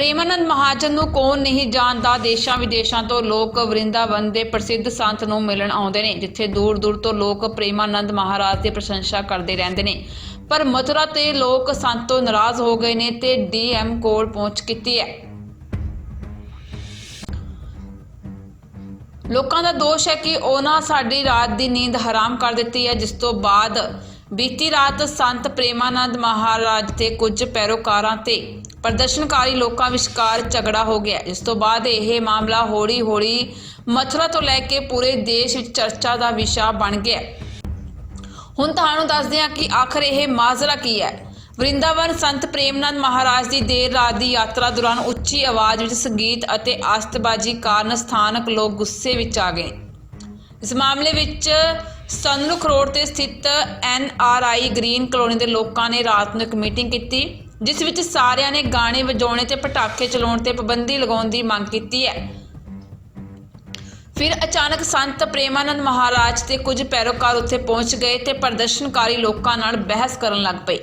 ਪ੍ਰੇਮਾਨੰਦ ਮਹਾਜਨ ਨੂੰ ਕੌਣ ਨਹੀਂ ਜਾਣਦਾ? ਦੇਸ਼ਾਂ ਵਿਦੇਸ਼ਾਂ ਤੋਂ ਲੋਕ ਵਰਿੰਦਾਵਨ ਦੇ ਪ੍ਰਸਿੱਧ ਸੰਤ ਨੂੰ ਮਿਲਣ ਆਉਂਦੇ ਨੇ, ਜਿੱਥੇ ਦੂਰ ਦੂਰ ਤੋਂ ਲੋਕ ਪ੍ਰੇਮਾਨੰਦ ਮਹਾਰਾਜ ਦੀ ਪ੍ਰਸ਼ੰਸਾ ਕਰਦੇ ਰਹਿੰਦੇ ਨੇ। ਪਰ ਮਥੁਰਾ ਤੇ ਲੋਕ ਸੰਤ ਤੋਂ ਨਾਰਾਜ਼ ਹੋ ਗਏ ਨੇ ਤੇ ਡੀਐਮ ਕੋਲ ਪਹੁੰਚ ਕੀਤੀ ਹੈ। ਲੋਕਾਂ ਦਾ ਦੋਸ਼ ਹੈ ਕਿ ਉਹਨਾਂ ਸਾਡੀ ਰਾਤ ਦੀ ਨੀਂਦ ਹਰਾਮ ਕਰ ਦਿੱਤੀ ਹੈ, ਜਿਸ ਤੋਂ ਬਾਅਦ ਬੀਤੀ ਰਾਤ ਸੰਤ ਪ੍ਰੇਮਾਨੰਦ ਮਹਾਰਾਜ ਤੇ ਕੁਝ ਪੈਰੋਕਾਰਾਂ ਤੇ ਪ੍ਰਦਰਸ਼ਨਕਾਰੀ ਲੋਕਾਂ ਵਿਚਕਾਰ ਝਗੜਾ ਹੋ ਗਿਆ। ਜਿਸ ਤੋਂ ਬਾਅਦ ਇਹ ਮਾਮਲਾ ਹੌਲੀ-ਹੌਲੀ ਮਥੁਰਾ ਤੋਂ ਲੈ ਕੇ ਪੂਰੇ ਦੇਸ਼ ਵਿੱਚ ਚਰਚਾ ਦਾ ਵਿਸ਼ਾ ਬਣ ਗਿਆ। ਹੁਣ ਤੁਹਾਨੂੰ ਦੱਸਦੇ ਹਾਂ ਕਿ ਆਖਰ ਇਹ ਮਾਜ਼ਰਾ ਕੀ ਹੈ। ਵਰਿੰਦਾਵਨ ਸੰਤ ਪ੍ਰੇਮਨੰਦ ਮਹਾਰਾਜ ਦੀ ਦੇਰ ਰਾਤ ਦੀ ਯਾਤਰਾ ਦੌਰਾਨ ਉੱਚੀ ਆਵਾਜ਼ ਵਿੱਚ ਸੰਗੀਤ ਅਤੇ ਆਸਤਬਾਜ਼ੀ ਕਾਰਨ ਸਥਾਨਕ ਲੋਕ ਗੁੱਸੇ ਵਿੱਚ ਆ ਗਏ। ਇਸ ਮਾਮਲੇ ਵਿੱਚ ਸਨਰੁਖ ਰੋਡ ਤੇ ਸਥਿਤ N R I green colony ਦੇ ਲੋਕਾਂ ਨੇ ਰਾਤ ਨੂੰ ਇੱਕ ਮੀਟਿੰਗ ਕੀਤੀ। ਜਿਸ ਵਿੱਚ ਸਾਰਿਆਂ ਨੇ ਗਾਣੇ ਵਜਾਉਣੇ ਤੇ ਪਟਾਕੇ ਚਲਾਉਣ ਤੇ ਪਾਬੰਦੀ ਲਗਾਉਣ ਦੀ ਮੰਗ ਕੀਤੀ ਹੈ। ਫਿਰ ਅਚਾਨਕ ਸੰਤ ਪ੍ਰੇਮਾਨੰਦ ਮਹਾਰਾਜ ਤੇ ਕੁਝ ਪੈਰੋਕਾਰ ਉੱਥੇ ਪਹੁੰਚ ਗਏ ਤੇ ਪ੍ਰਦਰਸ਼ਨਕਾਰੀ ਲੋਕਾਂ ਨਾਲ ਬਹਿਸ ਕਰਨ ਲੱਗ ਪਏ।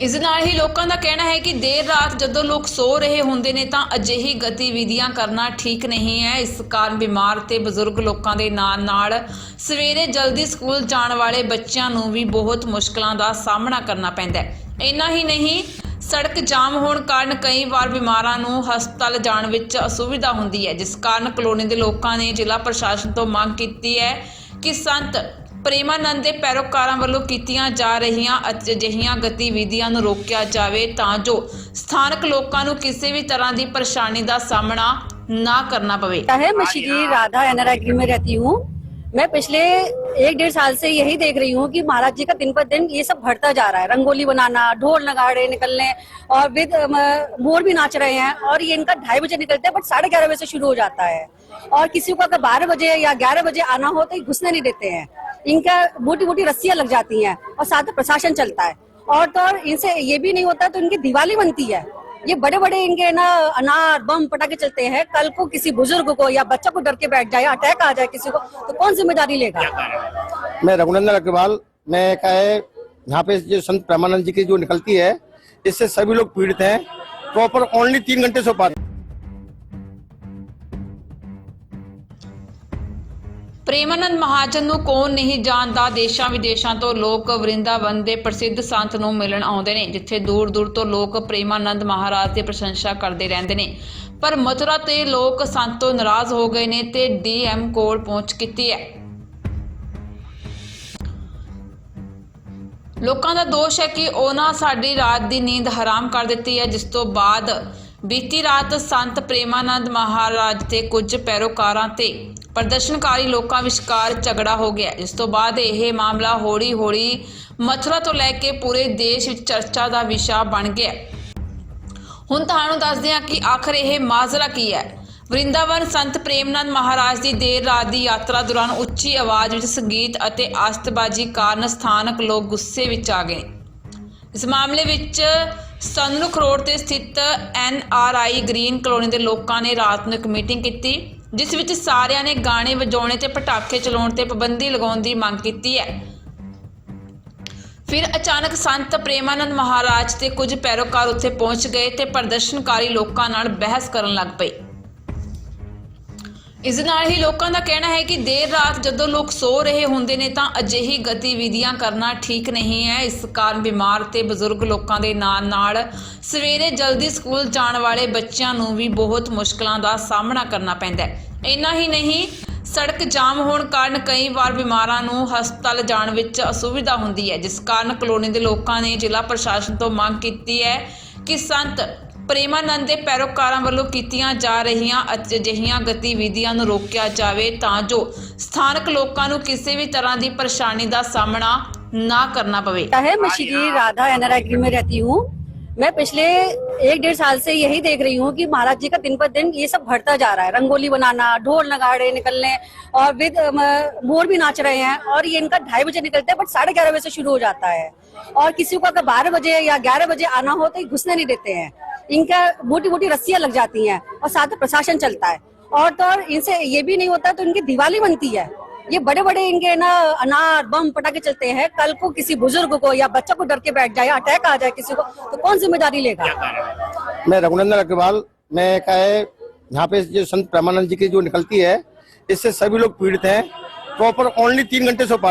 ਇਸ ਦੇ ਨਾਲ ਹੀ ਲੋਕਾਂ ਦਾ ਕਹਿਣਾ ਹੈ ਕਿ ਦੇਰ ਰਾਤ ਜਦੋਂ ਲੋਕ ਸੋ ਰਹੇ ਹੁੰਦੇ ਨੇ ਤਾਂ ਅਜਿਹੀ ਗਤੀਵਿਧੀਆਂ ਕਰਨਾ ਠੀਕ ਨਹੀਂ ਹੈ। ਇਸ ਕਾਰਨ ਬਿਮਾਰ ਤੇ ਬਜ਼ੁਰਗ ਲੋਕਾਂ ਦੇ ਨਾਲ ਨਾਲ ਸਵੇਰੇ ਜਲਦੀ ਸਕੂਲ ਜਾਣ ਵਾਲੇ ਬੱਚਿਆਂ ਨੂੰ ਵੀ ਬਹੁਤ ਮੁਸ਼ਕਲਾਂ ਦਾ ਸਾਹਮਣਾ ਕਰਨਾ ਪੈਂਦਾ ਹੈ। ਇੰਨਾ ਹੀ ਨਹੀਂ, ਸੜਕ ਜਾਮ ਹੋਣ ਕਾਰਨ ਕਈ ਵਾਰ ਬਿਮਾਰਾਂ ਨੂੰ ਹਸਪਤਾਲ ਜਾਣ ਵਿੱਚ ਅਸੁਵਿਧਾ ਹੁੰਦੀ ਹੈ, ਜਿਸ ਕਾਰਨ ਕਲੋਨੀ ਦੇ ਲੋਕਾਂ ਨੇ ਜ਼ਿਲ੍ਹਾ ਪ੍ਰਸ਼ਾਸਨ ਤੋਂ ਮੰਗ ਕੀਤੀ ਹੈ ਕਿ ਸੰਤ ਪ੍ਰੇਮਾਨੰਦ ਦੇ ਪੈਰੋਕਾਰਾਂ ਵੱਲੋਂ ਕੀਤੀਆਂ ਜਾ ਰਹੀਆਂ ਅਜਿਹੀਆਂ ਗਤੀਵਿਧੀਆਂ ਨੂੰ ਰੋਕਿਆ ਜਾਵੇ ਤਾਂ ਜੋ ਸਥਾਨਕ ਲੋਕਾਂ ਨੂੰ ਕਿਸੇ ਵੀ ਤਰ੍ਹਾਂ ਦੀ ਪਰੇਸ਼ਾਨੀ ਦਾ ਸਾਹਮਣਾ ਨਾ ਕਰਨਾ ਪਵੇ क्या है मैं श्री राधा एनआरआई में रहती हूँ मैं पिछले एक डेढ़ साल से यही देख रही हूँ कि महाराज जी का दिन पर दिन ये सब बढ़ता जा रहा है रंगोली बनाना ढोल नगाड़े निकलने और विद अम, मोर भी नाच रहे हैं और ये इनका ढाई बजे निकलते हैं बट साढ़े ग्यारह बजे से शुरू हो जाता है और किसी को अगर बारह बजे या ग्यारह बजे आना हो तो ये घुसने नहीं देते हैं इनका मोटी मोटी रस्सियाँ लग जाती हैं और साथ में प्रशासन चलता है। और तो और इनसे ये भी नहीं होता तो इनकी दिवाली बनती है। ये बड़े बड़े इनके ना अनार बम पटाखे चलते हैं। कल को किसी बुज़ुर्ग को या बच्चा को डर के बैठ जाए अटैक आ जाए किसी को तो कौन ज़िम्मेदारी लेगा? मैं रघुनंदन अग्रवाल मैं क्या है यहाँ पे जो संत प्रेमानंद जी की जो निकलती है इससे सभी लोग पीड़ित हैं। प्रॉपर ओनली तीन घंटे सो पाते ਪ੍ਰੇਮਾਨੰਦ ਮਹਾਜਨ ਨੂੰ ਕੌਣ ਨਹੀਂ ਜਾਣਦਾ? ਦੇਸ਼ਾਂ ਵਿਦੇਸ਼ਾਂ ਤੋਂ ਲੋਕ ਵਰਿੰਦਾਵਨ ਦੇ ਪ੍ਰਸਿੱਧ ਸੰਤ ਨੂੰ ਮਿਲਣ ਆਉਂਦੇ ਨੇ, ਜਿੱਥੇ ਦੂਰ ਦੂਰ ਤੋਂ ਲੋਕ ਪ੍ਰੇਮਾਨੰਦ ਮਹਾਰਾਜ ਦੀ ਪ੍ਰਸ਼ੰਸਾ ਕਰਦੇ ਰਹਿੰਦੇ ਨੇ। ਪਰ ਮਥੁਰਾ ਤੇ ਲੋਕ ਸੰਤ ਤੋਂ ਨਾਰਾਜ਼ ਹੋ ਗਏ ਨੇ ਤੇ ਡੀਐਮ ਕੋਲ ਪਹੁੰਚ ਕੀਤੀ ਹੈ। ਲੋਕਾਂ ਦਾ ਦੋਸ਼ ਹੈ ਕਿ ਉਹਨਾਂ ਸਾਡੀ ਰਾਤ ਦੀ ਨੀਂਦ ਹਰਾਮ ਕਰ ਦਿੱਤੀ ਹੈ, ਜਿਸ ਤੋਂ ਬਾਅਦ ਬੀਤੀ ਰਾਤ ਸੰਤ ਪ੍ਰੇਮਾਨੰਦ ਮਹਾਰਾਜ ਤੇ ਕੁਝ ਪੈਰੋਕਾਰਾਂ ਤੇ ਪ੍ਰਦਰਸ਼ਨਕਾਰੀ ਲੋਕਾਂ ਵਿਚਕਾਰ ਝਗੜਾ ਹੋ ਗਿਆ। ਜਿਸ ਤੋਂ ਬਾਅਦ ਇਹ ਮਾਮਲਾ ਹੌਲੀ-ਹੌਲੀ ਮਥੁਰਾ ਤੋਂ ਲੈ ਕੇ ਪੂਰੇ ਦੇਸ਼ ਵਿੱਚ ਚਰਚਾ ਦਾ ਵਿਸ਼ਾ ਬਣ ਗਿਆ। ਹੁਣ ਤੁਹਾਨੂੰ ਦੱਸਦੇ ਹਾਂ ਕਿ ਆਖਰ ਇਹ ਮਾਜ਼ਰਾ ਕੀ ਹੈ। ਵਰਿੰਦਾਵਨ ਸੰਤ ਪ੍ਰੇਮਨੰਦ ਮਹਾਰਾਜ ਦੀ ਦੇਰ ਰਾਤ ਦੀ ਯਾਤਰਾ ਦੌਰਾਨ ਉੱਚੀ ਆਵਾਜ਼ ਵਿੱਚ ਸੰਗੀਤ ਅਤੇ ਆਸਤਬਾਜ਼ੀ ਕਾਰਨ ਸਥਾਨਕ ਲੋਕ ਗੁੱਸੇ ਵਿੱਚ ਆ ਗਏ। ਇਸ ਮਾਮਲੇ ਵਿੱਚ ਸਨਰੁਖ ਰੋਡ ਤੇ ਸਥਿਤ N R I green colony ਦੇ ਲੋਕਾਂ ਨੇ ਰਾਤ ਨੂੰ ਇੱਕ ਮੀਟਿੰਗ ਕੀਤੀ। ਜਿਸ ਵਿੱਚ ਸਾਰਿਆਂ ਨੇ ਗਾਣੇ ਵਜਾਉਣੇ ਤੇ ਪਟਾਕੇ ਚਲਾਉਣ ਤੇ ਪਾਬੰਦੀ ਲਗਾਉਣ ਦੀ ਮੰਗ ਕੀਤੀ ਹੈ। ਫਿਰ ਅਚਾਨਕ ਸੰਤ ਪ੍ਰੇਮਾਨੰਦ ਮਹਾਰਾਜ ਤੇ ਕੁਝ ਪੈਰੋਕਾਰ ਉੱਥੇ ਪਹੁੰਚ ਗਏ ਤੇ ਪ੍ਰਦਰਸ਼ਨਕਾਰੀ ਲੋਕਾਂ ਨਾਲ ਬਹਿਸ ਕਰਨ ਲੱਗ ਪਏ। ਇਸ ਦੇ ਨਾਲ ਹੀ ਲੋਕਾਂ ਦਾ ਕਹਿਣਾ ਹੈ ਕਿ ਦੇਰ ਰਾਤ ਜਦੋਂ ਲੋਕ ਸੋ ਰਹੇ ਹੁੰਦੇ ਨੇ ਤਾਂ ਅਜਿਹੀ ਗਤੀਵਿਧੀਆਂ ਕਰਨਾ ਠੀਕ ਨਹੀਂ ਹੈ। ਇਸ ਕਾਰਨ ਬਿਮਾਰ ਤੇ ਬਜ਼ੁਰਗ ਲੋਕਾਂ ਦੇ ਨਾਲ ਨਾਲ ਸਵੇਰੇ ਜਲਦੀ ਸਕੂਲ ਜਾਣ ਵਾਲੇ ਬੱਚਿਆਂ ਨੂੰ ਵੀ ਬਹੁਤ ਮੁਸ਼ਕਲਾਂ ਦਾ ਸਾਹਮਣਾ ਕਰਨਾ ਪੈਂਦਾ ਹੈ। ਇੰਨਾ ਹੀ ਨਹੀਂ, ਸੜਕ ਜਾਮ ਹੋਣ ਕਾਰਨ ਕਈ ਵਾਰ ਬਿਮਾਰਾਂ ਨੂੰ ਹਸਪਤਾਲ ਜਾਣ ਵਿੱਚ ਅਸੁਵਿਧਾ ਹੁੰਦੀ ਹੈ। ਜਿਸ ਕਾਰਨ ਕਲੋਨੀ ਦੇ ਲੋਕਾਂ ਨੇ ਜ਼ਿਲ੍ਹਾ ਪ੍ਰਸ਼ਾਸਨ ਤੋਂ ਮੰਗ ਕੀਤੀ ਹੈ ਕਿ ਸੰਤ ਪ੍ਰੇਮਾਨੰਦ ਦੇ ਪੈਰੋਕਾਰਾਂ ਵੱਲੋਂ ਕੀਤੀਆਂ ਜਾ ਰਹੀਆਂ ਅਜਿਹੀਆਂ ਗਤੀਵਿਧੀਆਂ ਨੂੰ ਰੋਕਿਆ ਜਾਵੇ ਤਾਂ ਜੋ ਸਥਾਨਕ ਲੋਕਾਂ ਨੂੰ ਕਿਸੇ ਵੀ ਤਰ੍ਹਾਂ ਦੀ ਪਰੇਸ਼ਾਨੀ ਦਾ ਸਾਹਮਣਾ ਨਾ ਕਰਨਾ ਪਵੇ क्या है मैं श्री राधा एनआरआई में रहती हूँ मैं पिछले एक डेढ़ साल से यही देख रही हूँ कि महाराज जी का दिन पर दिन ये सब बढ़ता जा रहा है रंगोली बनाना ढोल नगाड़े निकलने और विद अम, मोर भी नाच रहे हैं और ये इनका ढाई बजे निकलते हैं बट साढ़े ग्यारह बजे से शुरू हो जाता है और किसी को अगर बारह बजे या ग्यारह बजे आना हो तो ये घुसने नहीं देते हैं इनका मोटी मोटी रस्सियाँ लग जाती हैं और साथ में प्रशासन चलता है। और तो और इनसे ये भी नहीं होता तो इनकी दिवाली बनती है। ये बड़े बड़े इनके ना अनार बम पटाखे चलते हैं। कल को किसी बुज़ुर्ग को या बच्चा को डर के बैठ जाए अटैक आ जाए किसी को तो कौन ज़िम्मेदारी लेगा? मैं रघुनंदन अग्रवाल मैं क्या है यहाँ पे जो संत प्रेमानंद जी की जो निकलती है इससे सभी लोग पीड़ित हैं। प्रॉपर ओनली तीन घंटे सो पाते